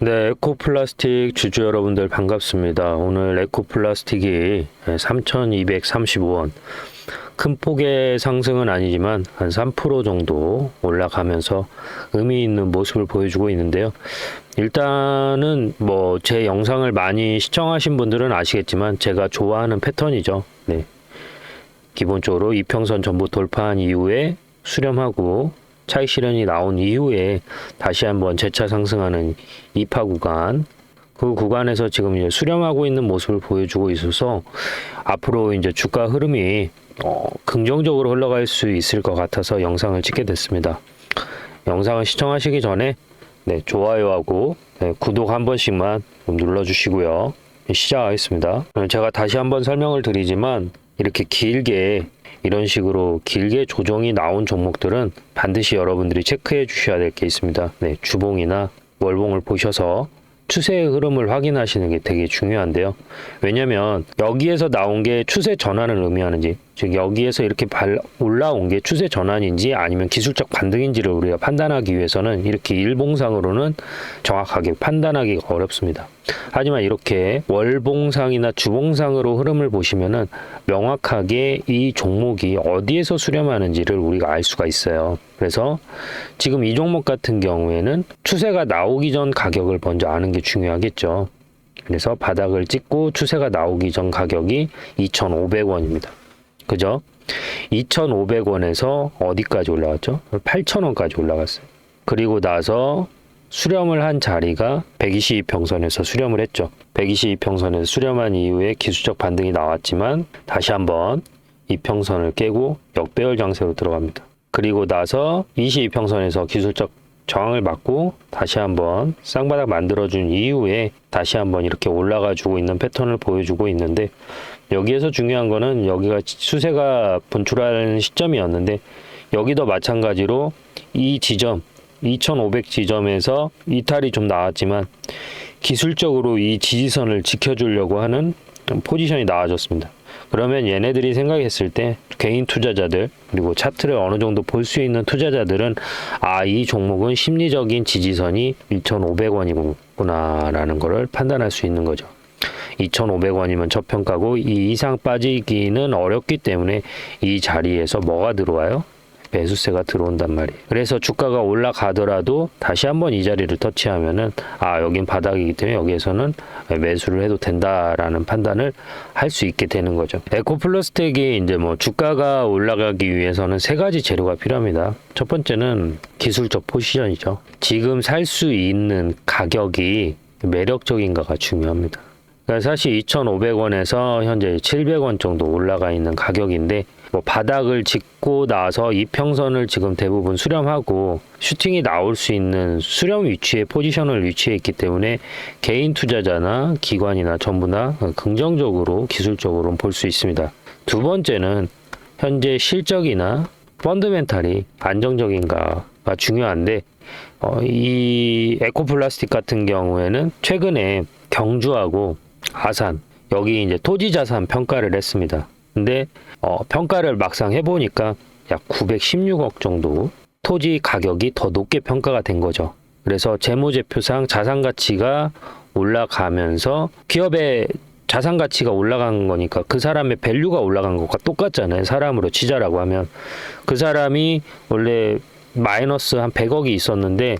네, 에코플라스틱 주주 여러분들 반갑습니다. 오늘 에코플라스틱이 3,235원. 큰 폭의 상승은 아니지만 한 3% 정도 올라가면서 의미 있는 모습을 보여주고 있는데요. 일단은 뭐 제 영상을 많이 시청하신 분들은 아시겠지만 제가 좋아하는 패턴이죠. 네. 기본적으로 이평선 전부 돌파한 이후에 수렴하고 차익 실현이 나온 이후에 다시 한번 재차 상승하는 이파 구간 그 구간에서 지금 이제 수렴하고 있는 모습을 보여주고 있어서 앞으로 이제 주가 흐름이 어, 긍정적으로 흘러갈 수 있을 것 같아서 영상을 찍게 됐습니다. 영상을 시청하시기 전에 네, 좋아요하고 네, 구독 한 번씩만 좀 눌러주시고요. 네, 시작하겠습니다. 제가 다시 한번 설명을 드리지만 이렇게 길게 이런 식으로 길게 조정이 나온 종목들은 반드시 여러분들이 체크해 주셔야 될 게 있습니다. 네, 주봉이나 월봉을 보셔서 추세의 흐름을 확인하시는 게 되게 중요한데요. 왜냐면 여기에서 나온 게 추세 전환을 의미하는지, 즉 여기에서 이렇게 발 올라온 게 추세 전환인지 아니면 기술적 반등인지를 우리가 판단하기 위해서는 이렇게 일봉상으로는 정확하게 판단하기가 어렵습니다. 하지만 이렇게 월봉상이나 주봉상으로 흐름을 보시면은 명확하게 이 종목이 어디에서 수렴하는지를 우리가 알 수가 있어요. 그래서 지금 이 종목 같은 경우에는 추세가 나오기 전 가격을 먼저 아는 게 중요하겠죠. 그래서 바닥을 찍고 추세가 나오기 전 가격이 2,500원입니다. 그죠? 2,500원에서 어디까지 올라왔죠? 8,000원까지 올라갔어요. 그리고 나서 수렴을 한 자리가 122평선에서 수렴을 했죠. 122평선에서 수렴한 이후에 기술적 반등이 나왔지만 다시 한번 이 평선을 깨고 역배열 장세로 들어갑니다. 그리고 나서 22평선에서 기술적 저항을 맞고 다시 한번 쌍바닥 만들어준 이후에 다시 한번 이렇게 올라가 주고 있는 패턴을 보여주고 있는데 여기에서 중요한 거는 여기가 수세가 분출하는 시점이었는데 여기도 마찬가지로 이 지점 2500 지점에서 이탈이 좀 나왔지만 기술적으로 이 지지선을 지켜주려고 하는 포지션이 나와졌습니다. 그러면 얘네들이 생각했을 때 개인 투자자들 그리고 차트를 어느 정도 볼 수 있는 투자자들은 아 이 종목은 심리적인 지지선이 2,500원이구나라는 것을 판단할 수 있는 거죠. 2,500원이면 저평가고 이 이상 빠지기는 어렵기 때문에 이 자리에서 뭐가 들어와요? 매수세가 들어온단 말이에요. 그래서 주가가 올라가더라도 다시 한번 이 자리를 터치하면은 아 여긴 바닥이기 때문에 여기에서는 매수를 해도 된다라는 판단을 할 수 있게 되는 거죠. 에코플러스텍이 이제 뭐 주가가 올라가기 위해서는 세 가지 재료가 필요합니다. 첫 번째는 기술적 포지션이죠. 지금 살 수 있는 가격이 매력적인가가 중요합니다. 그러니까 사실 2,500원에서 현재 700원 정도 올라가 있는 가격인데 뭐 바닥을 짚고 나서 이평선을 지금 대부분 수렴하고 슈팅이 나올 수 있는 수렴 위치에 포지션을 위치해 있기 때문에 개인 투자자나 기관이나 전부나 긍정적으로 기술적으로 볼 수 있습니다. 두 번째는 현재 실적이나 펀드멘탈이 안정적인가가 중요한데 어, 이 에코플라스틱 같은 경우에는 최근에 경주하고 아산 여기 이제 토지 자산 평가를 했습니다. 근데 어, 평가를 막상 해보니까 약 916억 정도 토지 가격이 더 높게 평가가 된 거죠. 그래서 재무제표상 자산 가치가 올라가면서 기업의 자산 가치가 올라간 거니까 그 사람의 밸류가 올라간 것과 똑같잖아요. 사람으로 치자라고 하면 그 사람이 원래 마이너스 한 100억이 있었는데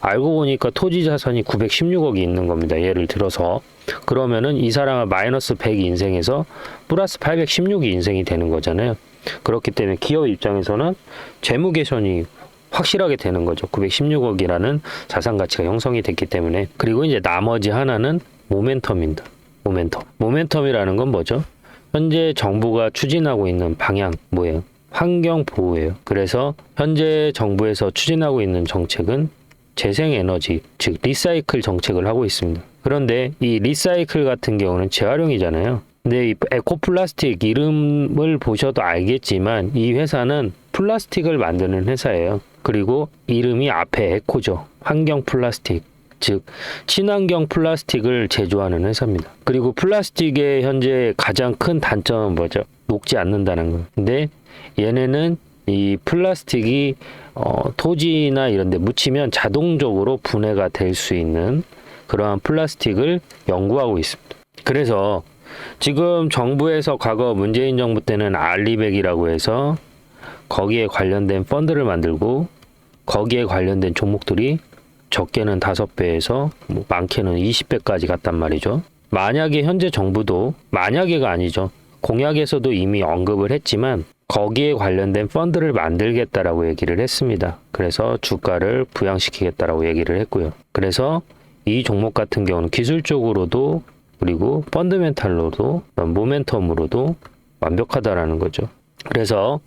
알고 보니까 토지 자산이 916억이 있는 겁니다. 예를 들어서 그러면은 이 사람은 마이너스 100 인생에서 플러스 816이 인생이 되는 거잖아요. 그렇기 때문에 기업 입장에서는 재무 개선이 확실하게 되는 거죠. 916억이라는 자산 가치가 형성이 됐기 때문에 그리고 이제 나머지 하나는 모멘텀입니다. 모멘텀. 모멘텀이라는 건 뭐죠? 현재 정부가 추진하고 있는 방향 뭐예요? 환경 보호예요. 그래서 현재 정부에서 추진하고 있는 정책은 재생에너지, 즉 리사이클 정책을 하고 있습니다. 그런데 이 리사이클 같은 경우는 재활용이잖아요. 근데 이 에코플라스틱 이름을 보셔도 알겠지만 이 회사는 플라스틱을 만드는 회사예요. 그리고 이름이 앞에 에코죠. 환경 플라스틱. 즉 친환경 플라스틱을 제조하는 회사입니다. 그리고 플라스틱의 현재 가장 큰 단점은 뭐죠? 녹지 않는다는 거. 근데 얘네는 이 플라스틱이 어, 토지나 이런 데 묻히면 자동적으로 분해가 될 수 있는 그러한 플라스틱을 연구하고 있습니다. 그래서 지금 정부에서 과거 문재인 정부 때는 알리백이라고 해서 거기에 관련된 펀드를 만들고 거기에 관련된 종목들이 적게는 5배에서 뭐 많게는 20배까지 갔단 말이죠. 만약에 현재 정부도 만약에가 아니죠. 공약에서도 이미 언급을 했지만 거기에 관련된 펀드를 만들겠다라고 얘기를 했습니다. 그래서 주가를 부양시키겠다라고 얘기를 했고요. 그래서 이 종목 같은 경우는 기술적으로도 그리고 펀드멘탈로도 모멘텀으로도 완벽하다라는 거죠. 그래서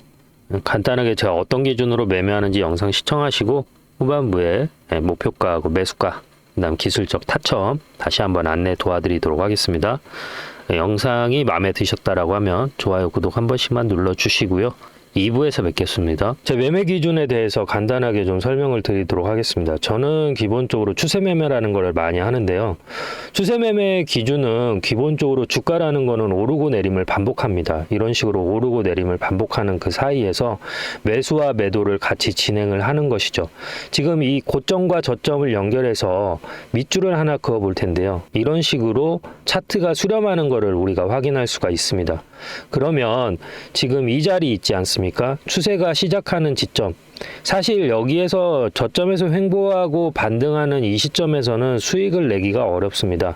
간단하게 제가 어떤 기준으로 매매하는지 영상 시청하시고 후반부에 예, 목표가하고 매수가 그다음 기술적 타점 다시 한번 안내 도와드리도록 하겠습니다. 예, 영상이 마음에 드셨다라고 하면 좋아요, 구독 한 번씩만 눌러주시고요. 2부에서 뵙겠습니다. 제 매매 기준에 대해서 간단하게 좀 설명을 드리도록 하겠습니다. 저는 기본적으로 추세 매매라는 걸 많이 하는데요. 추세 매매 기준은 기본적으로 주가라는 거는 오르고 내림을 반복합니다. 이런 식으로 오르고 내림을 반복하는 그 사이에서 매수와 매도를 같이 진행을 하는 것이죠. 지금 이 고점과 저점을 연결해서 밑줄을 하나 그어 볼 텐데요. 이런 식으로 차트가 수렴하는 것을 우리가 확인할 수가 있습니다. 그러면 지금 이 자리 있지 않습니까? 추세가 시작하는 지점. 사실 여기에서 저점에서 횡보하고 반등하는 이 시점에서는 수익을 내기가 어렵습니다.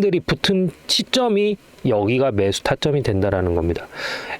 들이 붙은 시점이 여기가 매수 타점이 된다라는 겁니다.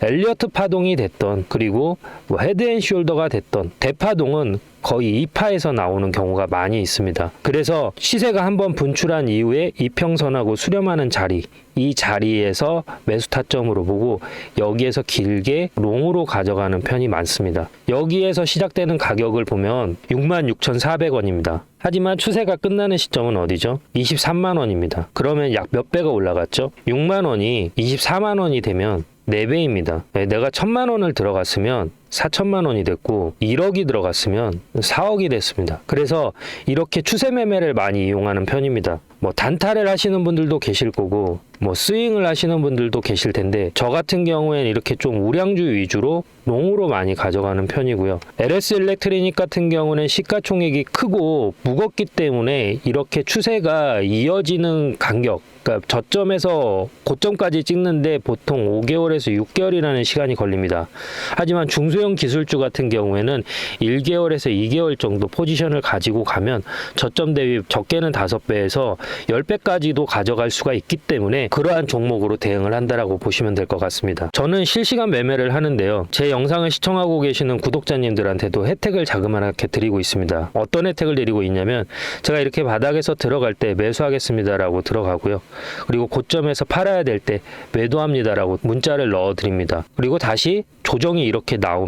엘리어트 파동이 됐던 그리고 뭐 헤드앤숄더가 됐던 대파동은 거의 2파에서 나오는 경우가 많이 있습니다. 그래서 시세가 한번 분출한 이후에 이평선하고 수렴하는 자리 이 자리에서 매수 타점으로 보고 여기에서 길게 롱으로 가져가는 편이 많습니다. 여기에서 시작되는 가격을 보면 66,400원입니다. 하지만 추세가 끝나는 시점은 어디죠? 23만 원입니다. 그러면 약 몇 배가 올라갔죠? 6만 원이 24만 원이 되면 4배입니다. 내가 1000만 원을 들어갔으면 4천만 원이 됐고 1억이 들어갔으면 4억이 됐습니다. 그래서 이렇게 추세 매매를 많이 이용하는 편입니다. 뭐 단타를 하시는 분들도 계실 거고 뭐 스윙을 하시는 분들도 계실 텐데 저 같은 경우에는 이렇게 좀 우량주 위주로 롱으로 많이 가져가는 편이고요. LS 일렉트리닉 같은 경우는 시가총액이 크고 무겁기 때문에 이렇게 추세가 이어지는 간격 그러니까 저점에서 고점까지 찍는데 보통 5개월에서 6개월이라는 시간이 걸립니다. 하지만 중소 형 기술주 같은 경우에는 1개월에서 2개월 정도 포지션을 가지고 가면 저점 대비 적게는 5배에서 10배까지도 가져갈 수가 있기 때문에 그러한 종목으로 대응을 한다라고 보시면 될 것 같습니다. 저는 실시간 매매를 하는데요. 제 영상을 시청하고 계시는 구독자님들한테도 혜택을 자그마하게 드리고 있습니다. 어떤 혜택을 드리고 있냐면 제가 이렇게 바닥에서 들어갈 때 매수하겠습니다라고 들어가고요. 그리고 고점에서 팔아야 될 때 매도합니다라고 문자를 넣어 드립니다. 그리고 다시 조정이 이렇게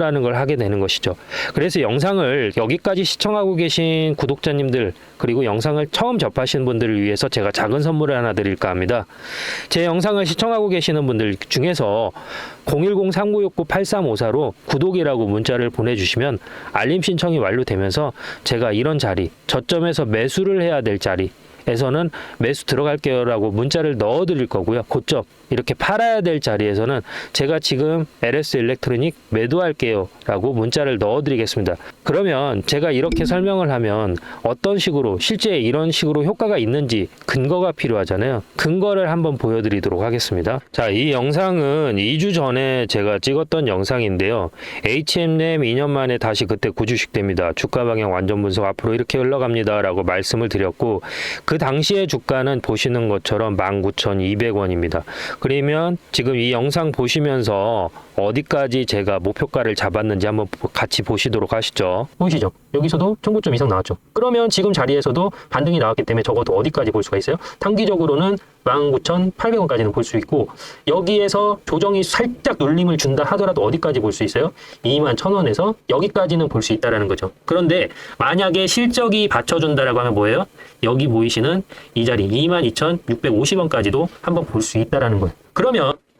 매수라는 걸 하게 되는 것이죠. 그래서 영상을 여기까지 시청하고 계신 구독자님들 그리고 영상을 처음 접하신 분들을 위해서 제가 작은 선물을 하나 드릴까 합니다. 제 영상을 시청하고 계시는 분들 중에서 010-3969-8354로 구독이라고 문자를 보내주시면 알림 신청이 완료되면서 제가 이런 자리, 저점에서 매수를 해야 될 자리, 에서는 매수 들어갈게요라고 문자를 넣어 드릴 거고요. 고점 이렇게 팔아야 될 자리에서는 제가 지금 LS 일렉트로닉 매도할게요라고 문자를 넣어 드리겠습니다. 그러면 제가 이렇게 설명을 하면 어떤 식으로 실제 이런 식으로 효과가 있는지 근거가 필요하잖아요. 근거를 한번 보여 드리도록 하겠습니다. 자, 이 영상은 2주 전에 제가 찍었던 영상인데요. HM램 2년 만에 다시 그때 구주식 됩니다. 주가 방향 완전 분석 앞으로 이렇게 흘러갑니다라고 말씀을 드렸고 그 당시의 주가는 보시는 것처럼 19,200원입니다. 그러면 지금 이 영상 보시면서 어디까지 제가 목표가를 잡았는지 한번 보- 같이 보시도록 하시죠. 보이시죠? 여기서도 청구점 이상 나왔죠. 그러면 지금 자리에서도 반등이 나왔기 때문에 적어도 어디까지 볼 수가 있어요? 단기적으로는 19,800원까지는 볼 수 있고 여기에서 조정이 살짝 눌림을 준다 하더라도 어디까지 볼 수 있어요? 21,000원에서 여기까지는 볼 수 있다라는 거죠. 그런데 만약에 실적이 받쳐준다라고 하면 뭐예요? 여기 보이시는 이 자리 22,650원까지도 한번 볼 수 있다라는 거예요. 그러면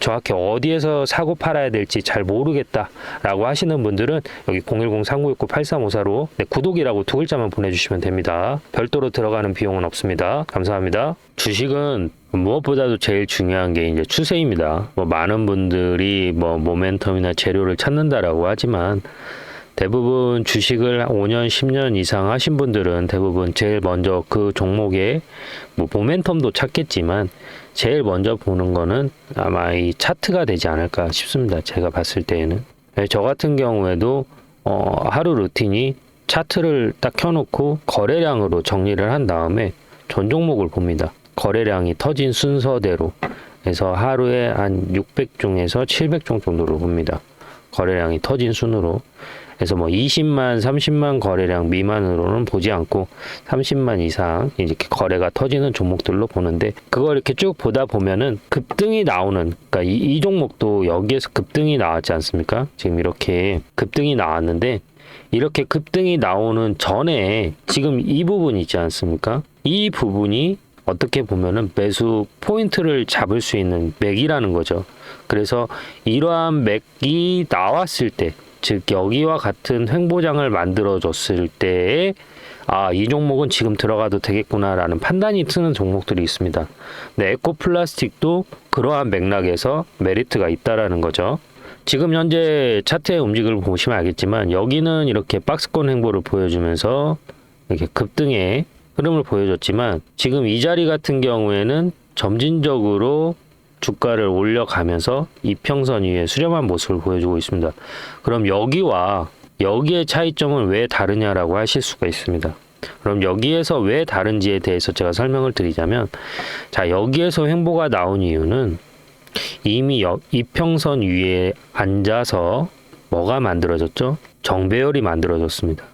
정확히 어디에서 사고 팔아야 될지 잘 모르겠다라고 하시는 분들은 여기 010-3969-8354로 네, 구독이라고 두 글자만 보내주시면 됩니다. 별도로 들어가는 비용은 없습니다. 감사합니다. 주식은 무엇보다도 제일 중요한 게 이제 추세입니다. 뭐 많은 분들이 뭐 모멘텀이나 재료를 찾는다라고 하지만 대부분 주식을 5년, 10년 이상 하신 분들은 대부분 제일 먼저 그 종목의 뭐 모멘텀도 찾겠지만 제일 먼저 보는 거는 아마 이 차트가 되지 않을까 싶습니다. 제가 봤을 때에는. 네, 저 같은 경우에도 어, 하루 루틴이 차트를 딱 켜놓고 거래량으로 정리를 한 다음에 전 종목을 봅니다. 거래량이 터진 순서대로. 그래서 하루에 한 600종에서 700종 정도로 봅니다. 거래량이 터진 순으로. 그래서 뭐 20만, 30만 거래량 미만으로는 보지 않고 30만 이상 이렇게 거래가 터지는 종목들로 보는데 그걸 이렇게 쭉 보다 보면은 급등이 나오는 그러니까 이, 이 종목도 여기에서 급등이 나왔지 않습니까? 지금 이렇게 급등이 나왔는데 이렇게 급등이 나오는 전에 지금 이 부분 있지 않습니까? 이 부분이 어떻게 보면은 매수 포인트를 잡을 수 있는 맥이라는 거죠. 그래서 이러한 맥이 나왔을 때, 즉 여기와 같은 횡보장을 만들어 줬을 때에 아, 이 종목은 지금 들어가도 되겠구나라는 판단이 트는 종목들이 있습니다. 네, 에코플라스틱도 그러한 맥락에서 메리트가 있다라는 거죠. 지금 현재 차트의 움직임을 보시면 알겠지만 여기는 이렇게 박스권 행보를 보여주면서 이렇게 급등의 흐름을 보여줬지만 지금 이 자리 같은 경우에는 점진적으로 주가를 올려가면서 이평선 위에 수렴한 모습을 보여주고 있습니다. 그럼 여기와 여기의 차이점은 왜 다르냐라고 하실 수가 있습니다. 그럼 여기에서 왜 다른지에 대해서 제가 설명을 드리자면 자 여기에서 횡보가 나온 이유는 이미 여- 이평선 위에 앉아서 뭐가 만들어졌죠? 정배열이 만들어졌습니다.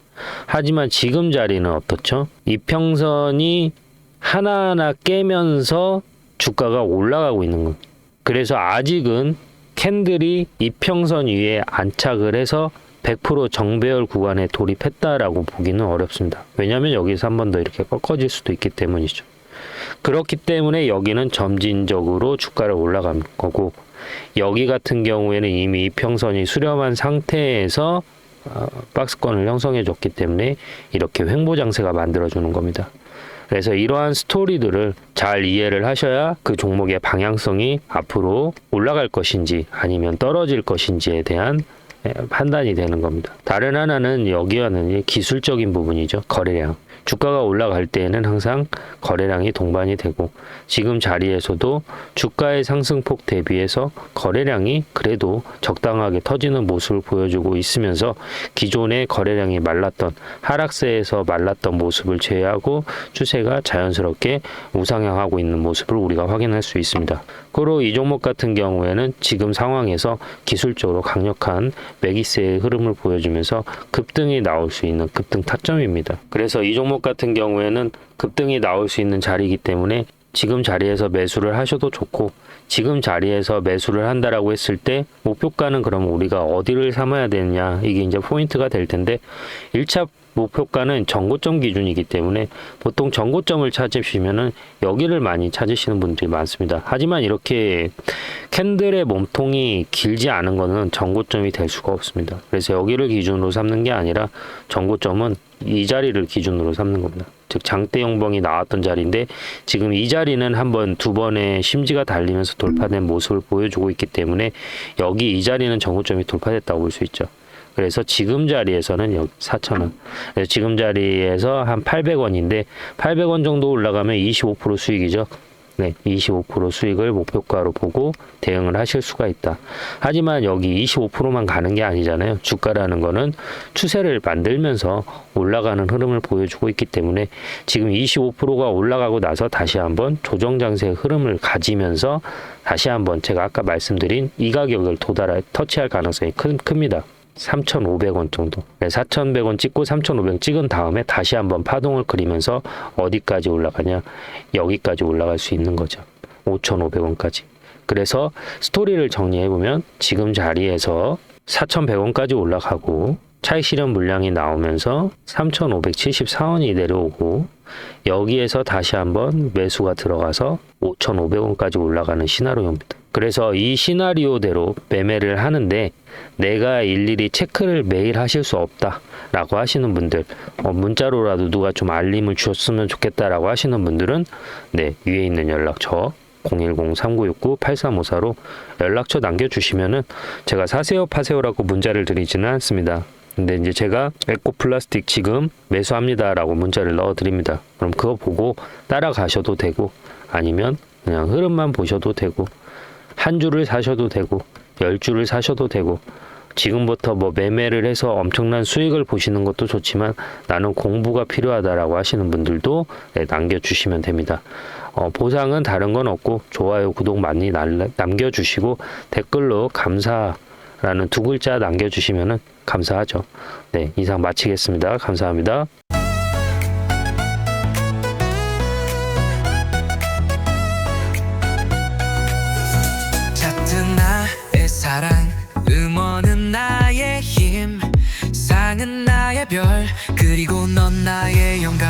하지만 지금 자리는 어떻죠? 이평선이 하나하나 깨면서 주가가 올라가고 있는 겁니다. 그래서 아직은 캔들이 이평선 위에 안착을 해서 100% 정배열 구간에 돌입했다라고 보기는 어렵습니다. 왜냐하면 여기서 한 번 더 이렇게 꺾어질 수도 있기 때문이죠. 그렇기 때문에 여기는 점진적으로 주가를 올라간 거고 여기 같은 경우에는 이미 이평선이 수렴한 상태에서 어, 박스권을 형성해 줬기 때문에 이렇게 횡보 장세가 만들어 주는 겁니다. 그래서 이러한 스토리들을 잘 이해를 하셔야 그 종목의 방향성이 앞으로 올라갈 것인지 아니면 떨어질 것인지에 대한 예, 판단이 되는 겁니다. 다른 하나는 여기와는 이 기술적인 부분이죠. 거래량. 주가가 올라갈 때에는 항상 거래량이 동반이 되고 지금 자리에서도 주가의 상승폭 대비해서 거래량이 그래도 적당하게 터지는 모습을 보여주고 있으면서 기존의 거래량이 말랐던 하락세에서 말랐던 모습을 제외하고 추세가 자연스럽게 우상향하고 있는 모습을 우리가 확인할 수 있습니다. 그리고 이 종목 같은 경우에는 지금 상황에서 기술적으로 강력한 매기세의 흐름을 보여주면서 급등이 나올 수 있는 급등 타점입니다. 그래서 이 종목 같은 경우에는 급등이 나올 수 있는 자리이기 때문에 지금 자리에서 매수를 하셔도 좋고 지금 자리에서 매수를 한다라고 했을 때 목표가는 그럼 우리가 어디를 삼아야 되느냐 이게 이제 포인트가 될 텐데 1차 목표가는 전고점 기준이기 때문에 보통 전고점을 찾으시면은 여기를 많이 찾으시는 분들이 많습니다. 하지만 이렇게 캔들의 몸통이 길지 않은 거는 전고점이 될 수가 없습니다. 그래서 여기를 기준으로 삼는 게 아니라 전고점은 이 자리를 기준으로 삼는 겁니다. 즉 장대 용봉이 나왔던 자리인데 지금 이 자리는 한 번 두 번의 심지가 달리면서 돌파된 모습을 보여주고 있기 때문에 여기 이 자리는 전고점이 돌파됐다고 볼 수 있죠. 그래서 지금 자리에서는 여기 4,000원. 그래서 지금 자리에서 한 800원인데 800원 정도 올라가면 25% 수익이죠. 네, 25% 수익을 목표가로 보고 대응을 하실 수가 있다. 하지만 여기 25%만 가는 게 아니잖아요. 주가라는 거는 추세를 만들면서 올라가는 흐름을 보여주고 있기 때문에 지금 25%가 올라가고 나서 다시 한번 조정 장세의 흐름을 가지면서 다시 한번 제가 아까 말씀드린 이 가격을 도달할 터치할 가능성이 큰, 큽니다. 3,500원 정도. 네, 4,100원 찍고 3,500원 찍은 다음에 다시 한번 파동을 그리면서 어디까지 올라가냐? 여기까지 올라갈 수 있는 거죠. 5,500원까지. 그래서 스토리를 정리해 보면 지금 자리에서 4,100원까지 올라가고 차익 실현 물량이 나오면서 3,574원이 내려오고 여기에서 다시 한번 매수가 들어가서 5,500원까지 올라가는 시나리오입니다. 그래서 이 시나리오대로 매매를 하는데 내가 일일이 체크를 매일 하실 수 없다라고 하시는 분들 어, 문자로라도 누가 좀 알림을 주셨으면 좋겠다라고 하시는 분들은 네 위에 있는 연락처 010-3969-8354로 연락처 남겨주시면은 제가 사세요 파세요라고 문자를 드리지는 않습니다. 근데 이제 제가 에코 플라스틱 지금 매수합니다라고 문자를 넣어 드립니다. 그럼 그거 보고 따라가셔도 되고 아니면 그냥 흐름만 보셔도 되고 한 주를 사셔도 되고 열 주를 사셔도 되고 지금부터 뭐 매매를 해서 엄청난 수익을 보시는 것도 좋지만 나는 공부가 필요하다라고 하시는 분들도 네, 남겨주시면 됩니다. 어, 보상은 다른 건 없고 좋아요, 구독 많이 날- 남겨주시고 댓글로 감사 라는 두 글자 남겨주시면은 감사하죠. 네, 이상 마치겠습니다. 감사합니다. 같은 나의 그리고 넌 나의 영감